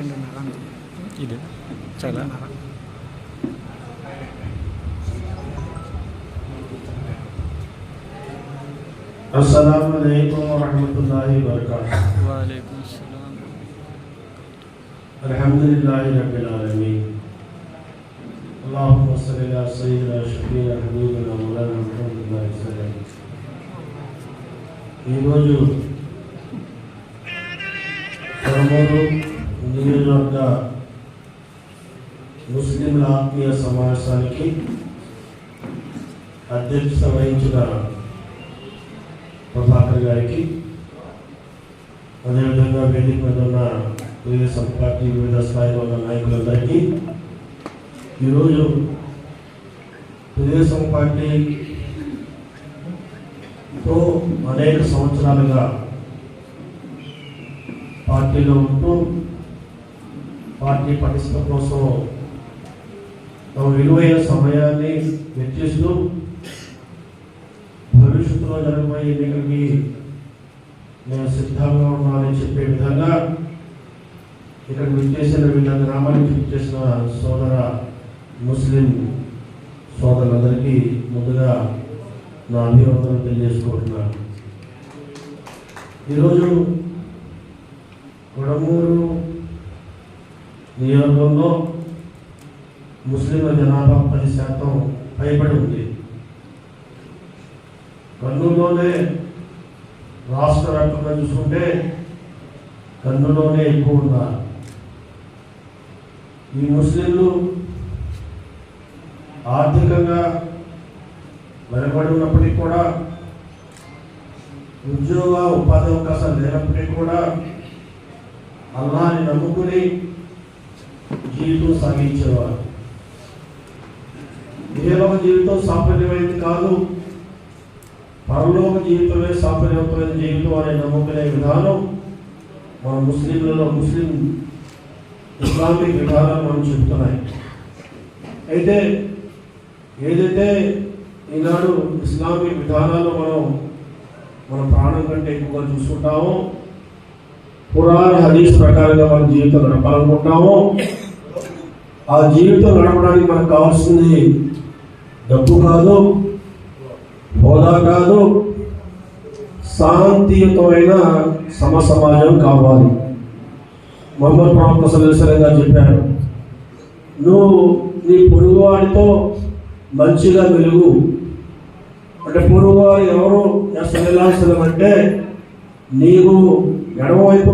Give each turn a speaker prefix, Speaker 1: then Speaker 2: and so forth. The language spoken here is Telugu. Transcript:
Speaker 1: ini
Speaker 2: ide cara السلام علیکم ورحمت
Speaker 1: اللہ وبرکاتہ
Speaker 2: وآلیکم السلام الحمدللہ رب العالمین اللہم صلی اللہ سیدہ شکیر حبیب اللہ علیہ وسلم یہ وجود కర్మూరు నియోజకవర్గ ముస్లింల ఆత్మీయ సమావేశానికి అధ్యక్షత వహించిన ప్రభాకర్ గారికి అదేవిధంగా వేదిక మీద ఉన్న తెలుగుదేశం పార్టీ వివిధ స్థాయిలో ఉన్న నాయకులందరికీ ఈరోజు తెలుగుదేశం పార్టీతో అనేక సంవత్సరాలుగా పార్టీలో ఉంటూ పార్టీ పటిష్ట కోసం తమ విలువైన సమయాన్ని వెచ్చిస్తూ భవిష్యత్తులో జరగబోయే ఎన్నికలకి నేను సిద్ధంగా ఉన్నానని చెప్పే విధంగా ఇక్కడ విచ్చేసిన వీళ్ళ గ్రామానికి విచ్చేసిన సోదర ముస్లిం సోదరులందరికీ ముందుగా నా అభివందనం తెలియజేసుకుంటున్నాను. ఈరోజు కొడమూరు నియోజకంలో ముస్లింల జనాభా పది శాతం పైబడి ఉంది. కర్నూలులోనే రాష్ట్ర వ్యాప్తంగా చూసుకుంటే కర్నూలులోనే ఎక్కువ ఉన్నారు. ఈ ముస్లింలు ఆర్థికంగా వెనబడి ఉన్నప్పటికీ కూడా ఉద్యోగ ఉపాధి అవకాశాలు లేనప్పటికీ కూడా అల్లాని నమ్ముకుని జీవితం సాగించేవారు. ఇహలోక జీవితం సాఫల్యమైంది కాదు. పరలోక జీవితమే సాఫల్యమైన జీవితం అనే నమ్ముకునే విధానం మన ముస్లింలలో ముస్లిం ఇస్లామిక్ విధానాలు మనం చెబుతున్నాయి. అయితే ఏదైతే ఈనాడు ఇస్లామిక్ విధానాలు మనం మన ప్రాణం కంటే ఎక్కువగా చూసుకుంటామో పురాణ హదీస్ ప్రకారంగా మన జీవితం గడపాలనుకుంటామో ఆ జీవితం గడపడానికి మనకు కావాల్సింది డబ్బు కాదు హోదా కాదు శాంతియుతమైన సమ సమాజం కావాలి. మొహమ్మద్ ప్రవక్త సలహంగా చెప్పారు నువ్వు నీ పొరుగువాడితో మంచిగా వెలుగు అంటే పొరుగువారు ఎవరు? అసలు అంటే నీవు ఎడమవైపు